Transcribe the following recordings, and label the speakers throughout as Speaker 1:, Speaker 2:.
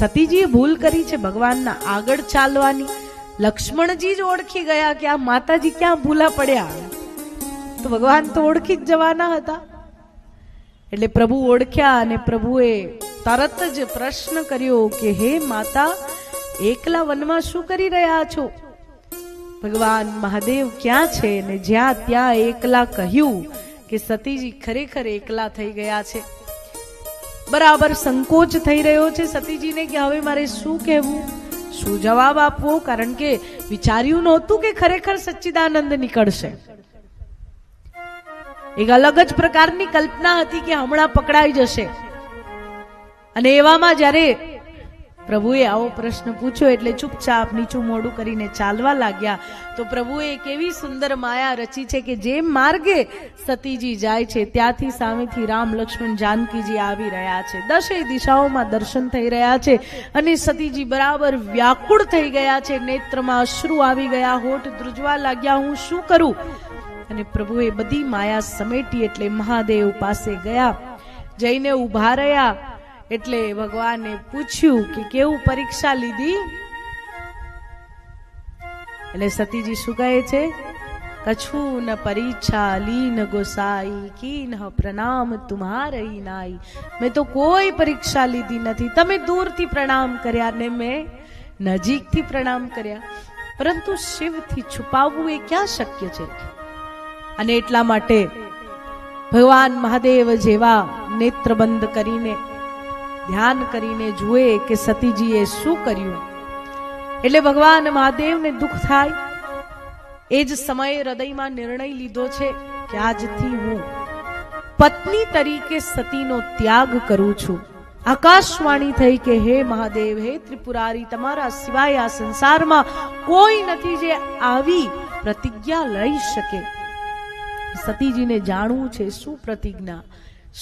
Speaker 1: સતીજીએ ભૂલ કરી છે ભગવાનના આગળ ચાલવાની. લક્ષ્મણજી જ ઓળખી ગયા કે આ માતાજી ક્યાં ભૂલા પડ્યા. તો ભગવાન તો ઓળખી જ જવાના હતા. એટલે પ્રભુ ઓળખ્યા અને પ્રભુએ તરત જ પ્રશ્ન કર્યો કે, હે માતા, એકલા વનમાં શું કરી રહ્યા છો? ભગવાન મહાદેવ ક્યાં છે? ને જ્યાં ત્યાં એકલા કહ્યું કે, સતીજી ખરેખર એકલા થઈ ગયા છે. બરાબર સંકોચ થઈ રહ્યો છે સતીજીને કે હવે મારે શું કહેવું? શું જવાબ આપવો? કારણ કે વિચાર્યું નહોતું કે ખરેખર સચ્ચિદાનંદ નીકળશે. એક અલગ જ પ્રકારની કલ્પના હતી કે હમણાં પકડાઈ જશે. અને એવામાં જ્યારે પ્રભુએ આવો પ્રશ્ન પૂછ્યો એટલે ચૂપચાપ નીચું મોડું કરીને ચાલવા લાગ્યા. તો પ્રભુએ એક એવી સુંદર માયા રચી છે કે જે માર્ગે સતીજી જાય છે. ત્યાંથી સામેથી રામ લક્ષ્મણ જાનકીજી આવી રહ્યા છે. દશેય દિશાઓમાં દર્શન થઈ રહ્યા છે અને સતીજી બરાબર વ્યાકુળ થઈ ગયા છે. નેત્રમાં અશ્રુ આવી ગયા, હોઠ ધ્રુજવા લાગ્યા. હું શું કરું? અને પ્રભુએ બધી માયા સમેટી એટલે મહાદેવ પાસે ગયા. જઈને ઊભા રહ્યા. એટલે ભગવાને પૂછ્યું કે કેવું પરીક્ષા લીધી? એટલે સતીજી શું કહે છે? કછું ન પરીક્ષા લીન ગોસાઈ, કીન પ્રણામ તુમ્હારઈ નાઈ. મેં તો કોઈ પરીક્ષા લીધી નથી. તમે દૂરથી પ્રણામ કર્યા ને મેં નજીકથી પ્રણામ કર્યા. પરંતુ શિવથી છુપાવવું એ ક્યાં શક્ય છે? અને એટલા માટે ભગવાન મહાદેવ જેવા નેત્રબંધ કરીને ધ્યાન કરીને જુએ કે સતીજીએ શું કર્યું. એટલે ભગવાન મહાદેવને દુઃખ થાય. એ જ સમયે હૃદયમાં નિર્ણય લીધો છે કે આજથી હું પત્ની તરીકે સતીનો ત્યાગ કરું છું. આકાશવાણી થઈ કે હે મહાદેવ, હે ત્રિપુરારી, તમારા સિવાય આ સંસારમાં કોઈ નથી જે આવી પ્રતિજ્ઞા લઈ શકે. સતીજીને જાણવું છે શું પ્રતિજ્ઞા?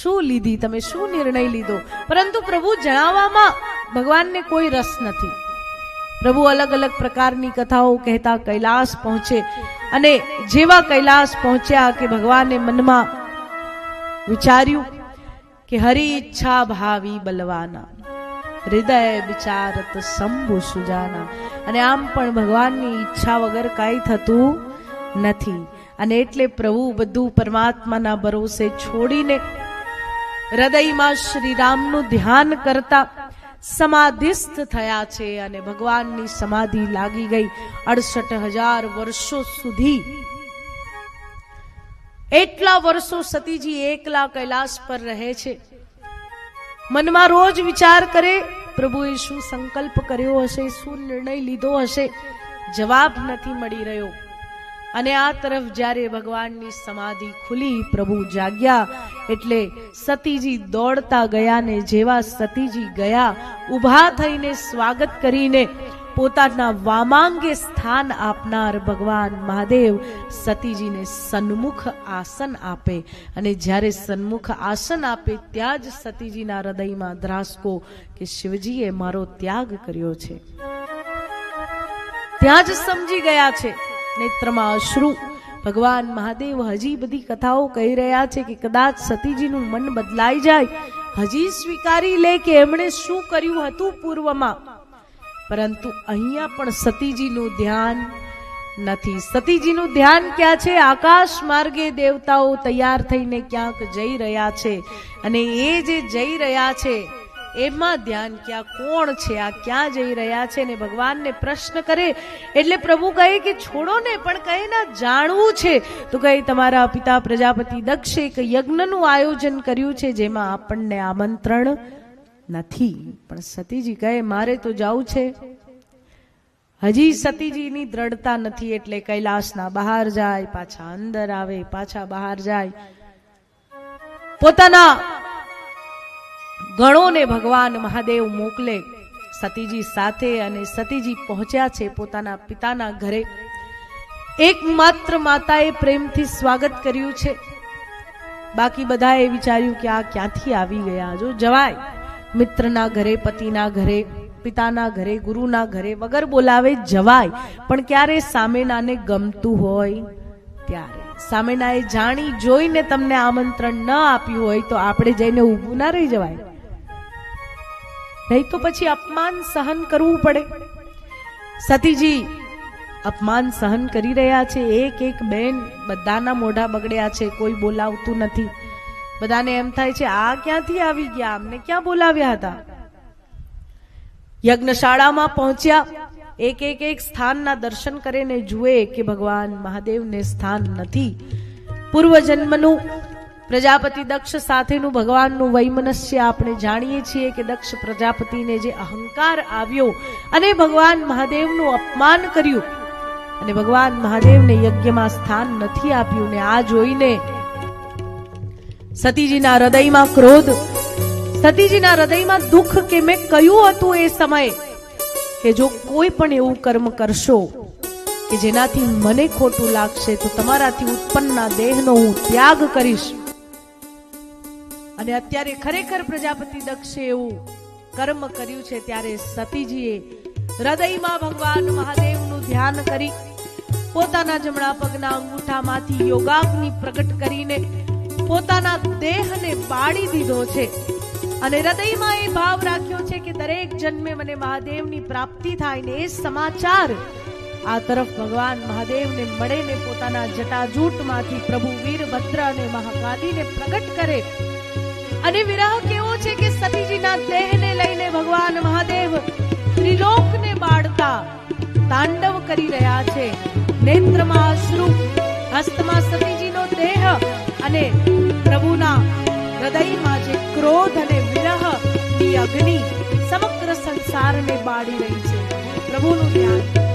Speaker 1: શું લીધી? તમે શું નિર્ણય લીધો? પરંતુ પ્રભુ જણાવવામાં ભગવાનને કોઈ રસ નથી. પ્રભુ અલગ અલગ પ્રકારની કથાઓ કહેતા કૈલાસ પહોંચે અને જેવા કૈલાસ પહોંચ્યા કે ભગવાને મનમાં વિચાર્યું કે હરી ઈચ્છા ભાવી બલવાના. હૃદય વિચારત શંભુ સુજાના. અને આમ પણ ભગવાનની ઈચ્છા વગર કાંઈ થતું નથી. અને એટલે પ્રભુ બધું પરમાત્માના ભરોસે છોડીને હૃદયમાં શ્રી રામનું ધ્યાન કરતા સમાધિસ્થ થયા છે અને ભગવાનની સમાધિ લાગી ગઈ. અડસઠ હજાર વર્ષો સુધી. એટલા વર્ષો સતીજી એકલા કૈલાસ પર રહે છે. મનમાં રોજ વિચાર કરે, પ્રભુએ શું સંકલ્પ કર્યો હશે? શું નિર્ણય લીધો હશે? જવાબ નથી મળી રહ્યો. અને આ તરફ જ્યારે ભગવાનની સમાધિ ખુલી, પ્રભુ જાગ્યા, એટલે સતીજી દોડતા ગયા ને જેવા સતીજી ગયા, ઊભા થઈને સ્વાગત કરીને પોતાના વામાંગે સ્થાન આપનાર ભગવાન મહાદેવ સતીજીને સન્મુખ આસન આપે. અને જ્યારે સન્મુખ આસન આપે, ત્યાં જ સતીજીના હૃદયમાં ધ્રાસકો કે શિવજીએ મારો ત્યાગ કર્યો છે. ત્યાં જ સમજી ગયા છે. નેત્રમાં અશ્રુ. ભગવાન મહાદેવ હજી બધી કથાઓ કહી રહ્યા છે કે કદાચ સતીજીનું મન બદલાઈ જાય. હજી સ્વીકારી લે કે એમણે શું કર્યું હતું પૂર્વમાં. પરંતુ અહીંયા પણ સતીજીનું ધ્યાન નથી. સતીજીનું ધ્યાન ક્યાં છે? આકાશ માર્ગે દેવતાઓ તૈયાર થઈને ક્યાંક જઈ રહ્યા છે. અને એ જે જઈ રહ્યા છે એમાં ધ્યાન ક્યાં કોણ છે? આ ક્યાં જઈ રહ્યા છે ને ભગવાનને પ્રશ્ન કરે. એટલે પ્રભુ કહે કે છોડો ને, પણ કહે ના જાણવું છે. તો કહે, તમારા પિતા પ્રજાપતિ દક્ષે એક યજ્ઞનું આયોજન કર્યું છે, જેમાં આપણને આમંત્રણ નથી. પણ સતીજી કહે, મારે તો જવું છે. હજી સતીજીની દ્રઢતા નથી, એટલે કૈલાસના બહાર જાય, પાછા અંદર આવે, પાછા બહાર જાય. પોતાના ગણોને ભગવાન મહાદેવ મોકલે. સતીજી સાથે અને સતીજી પહોંચ્યા છે પોતાના પિતાના ઘરે. એકમાત્ર માતાએ પ્રેમથી સ્વાગત કર્યું છે. બાકી બધાએ વિચાર્યું કે આ ક્યાંથી આવી ગયા? જો જવાય. મિત્રના ઘરે, પતિના ઘરે, પિતાના ઘરે, ગુરુના ઘરે વગર બોલાવે જવાય. પણ ક્યારે સામેનાને ગમતું હોય? ત્યારે. સામેનાએ જાણી જોઈને તમને આમંત્રણ ન આપ્યું હોય તો આપણે જઈને ઊભું ના રહી જવાય. નહીં તો પછી અપમાન સહન કરવું પડે. સતીજી, અપમાન સહન કરી રહ્યા છે. એક એક બેન બધાના મોઢા બગડ્યા છે. કોઈ બોલાવતું નથી. બધાને એમ થાય છે, આ ક્યાંથી આવી ગયા? અમને ક્યાં બોલાવ્યા હતા? યજ્ઞશાળામાં પહોંચ્યા. એક એક એક સ્થાનના દર્શન કરીને જુએ કે ભગવાન મહાદેવને સ્થાન નથી. પૂર્વજન્મનું પ્રજાપતિ દક્ષ સાથેનું ભગવાનનું વૈમનસ્ય આપણે જાણીએ છીએ કે દક્ષ પ્રજાપતિને જે અહંકાર આવ્યો અને ભગવાન મહાદેવનું અપમાન કર્યું અને ભગવાન મહાદેવને યજ્ઞમાં સ્થાન નથી આપ્યું ને આ જોઈને સતીજીના હૃદયમાં ક્રોધ, સતીજીના હૃદયમાં દુઃખ કે મેં કયું હતું એ સમયે કે જો કોઈ પણ એવું કર્મ કરશો કે જેનાથી મને ખોટું લાગશે તો તમારાથી ઉત્પન્નના દેહનો હું ત્યાગ કરીશ. અને અત્યારે ખરેખર પ્રજાપતિ દક્ષે એવું કર્મ કર્યું છે ત્યારે સતીજીએ હૃદયમાં ભગવાન મહાદેવનું ધ્યાન કરી પોતાના જમણા પગના અંગૂઠામાંથી યોગાગ્નિ પ્રગટ કરીને પોતાના દેહને બાળી દીધો છે. અને હૃદયમાં એ ભાવ રાખ્યો છે કે દરેક જન્મે મને મહાદેવની પ્રાપ્તિ થાય ને એ સમાચાર આ તરફ ભગવાન મહાદેવને મળે ને પોતાના જટાજૂટમાંથી પ્રભુ વીરભદ્ર અને મહાકાલીને પ્રગટ કરે અને વિરહ કેવો છે કે સતીજીના દેહને લઈને ભગવાન મહાદેવ ત્રિલોકને બાળતા તાંડવ કરી રહ્યા છે. નેત્રમાં અશ્રુ, હસ્તમાં સતીજીનો દેહ અને પ્રભુના હૃદયમાં જે ક્રોધ અને વિરહની અગ્નિ સમગ્ર સંસારને બાળી રહી છે. પ્રભુનું ધ્યાન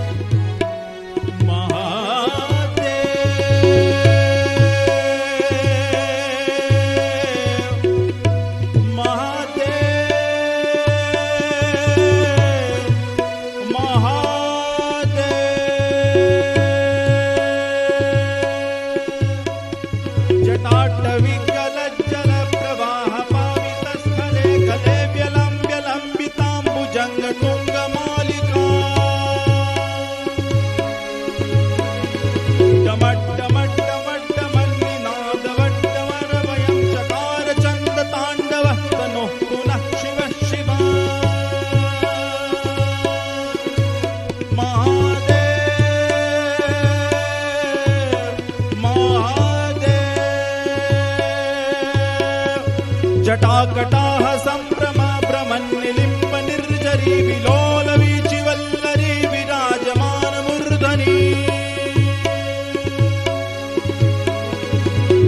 Speaker 2: जटाकटाः सम्भ्रमा भ्रमन्निलिम्ब निर्जरी विलोलवीचिवल्लरी विराजमानमूर्धनी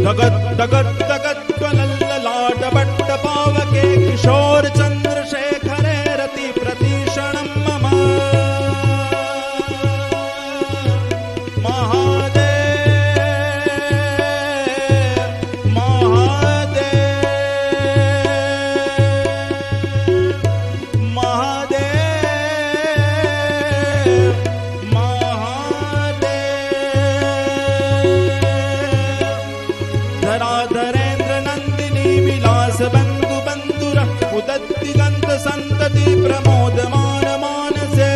Speaker 2: धगत् धगत् धगत्वलल्ललाट भट्ट धराधरेन्द्र नन्दिनी विलास बन्धु बन्धुर उदत्तिगन्त सन्तति प्रमोदमान मानसे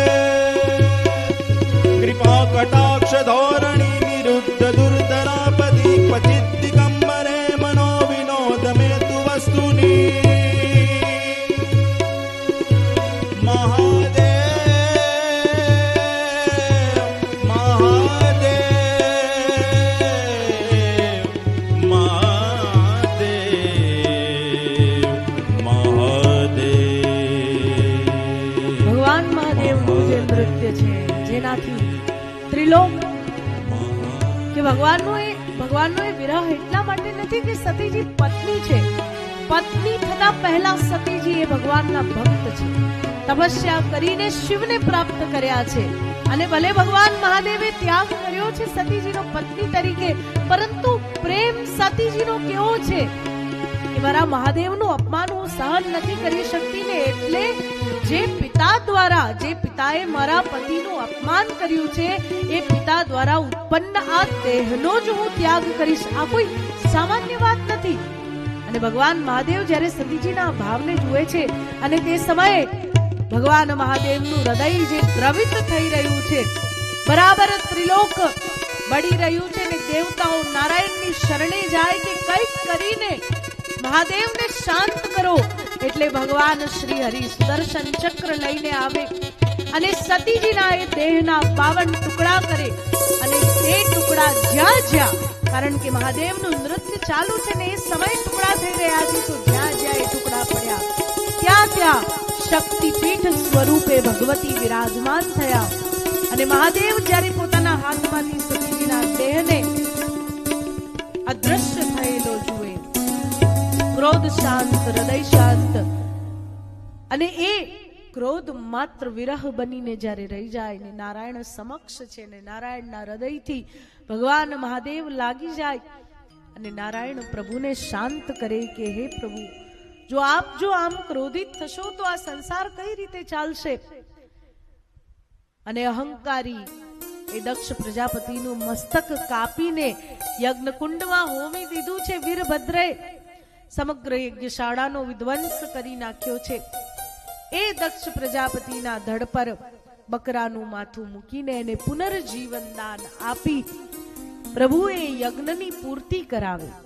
Speaker 2: कृपा कटाक्ष धोरणि निरुद्ध दुर्धरापदि क्वचित् दिगम्बरे मनो विनोद मे तु वस्तुनि महादेव
Speaker 1: જેનાથી ત્રિલોક, કે ભગવાનનો એ ભગવાનનો એ વિરહ એટલા માટે નથી કે સતીજી પત્ની છે. પત્ની થતા પહેલા સતીજી એ ભગવાનના ભક્ત છે. તપસ્યા કરીને શિવને પ્રાપ્ત કર્યા છે. અને ભલે ભગવાન મહાદેવે ત્યાગ કર્યો છે સતીજીનો પત્ની તરીકે, પરંતુ પ્રેમ સતીજીનો કેવો છે? મારા મહાદેવનું અપમાન હું સહન નથી કરી શકતી ને એટલે જે પિતા દ્વારા, જે પિતાએ મારા પતિનું અપમાન કર્યું છે, એ પિતા દ્વારા ઉત્પન્ન આ દેહનો જ હું ત્યાગ કરીશ. આ કોઈ સામાન્ય વાત નથી. અને ભગવાન મહાદેવ જ્યારે સતીજીના ભાવને જુએ છે અને તે સમયે ભગવાન મહાદેવનું હૃદય જે દ્રવિત થઈ રહ્યું છે, બરાબર ત્રિલોક બળી રહ્યું છે ને દેવતાઓ નારાયણની શરણે જાય કે કંઈક કરીને મહાદેવને શાંત કરો. એટલે ભગવાન શ્રી હરિ સુદર્શન ચક્ર લઈને આવે અને સતીજીના એ દેહના પાવન ટુકડા કરે અને તે ટુકડા જ્યાં જ્યાં, કારણ કે મહાદેવનું નૃત્ય ચાલુ છે ને એ સમય ટુકડા થઈ રહ્યા છે, તો જ્યાં જ્યાં એ ટુકડા પડ્યા, ત્યાં ત્યાં શક્તિપીઠ સ્વરૂપે ભગવતી વિરાજમાન થયા. અને મહાદેવ જ્યારે પોતાના હાથમાંથી સતીજીના દેહને અદ્રશ્ય ક્રોધ શાંત હૃદય શાંત અને એ ક્રોધ માત્ર વિરહ બનીને જ્યારે રહી જાય ને નારાયણ સમક્ષ છે ને નારાયણના હૃદયથી ભગવાન મહાદેવ લાગી જાય અને નારાયણ પ્રભુને શાંત કરે કે, હે પ્રભુ, જો આપ જો આમ ક્રોધિત થશો તો આ સંસાર કઈ રીતે ચાલશે? અને અહંકારી એ દક્ષ પ્રજાપતિનું મસ્તક કાપીને યજ્ઞકુંડમાં હોમી દીધું છે વીરભદ્રે. સમગ્ર યજ્ઞશાળાનો વિધ્વંસ કરી નાખ્યો છે. એ દક્ષ પ્રજાપતિના ધડ પર બકરાનું માથું મૂકીને એને પુનર્જીવન દાન આપી પ્રભુએ યજ્ઞની પૂર્તિ કરાવી.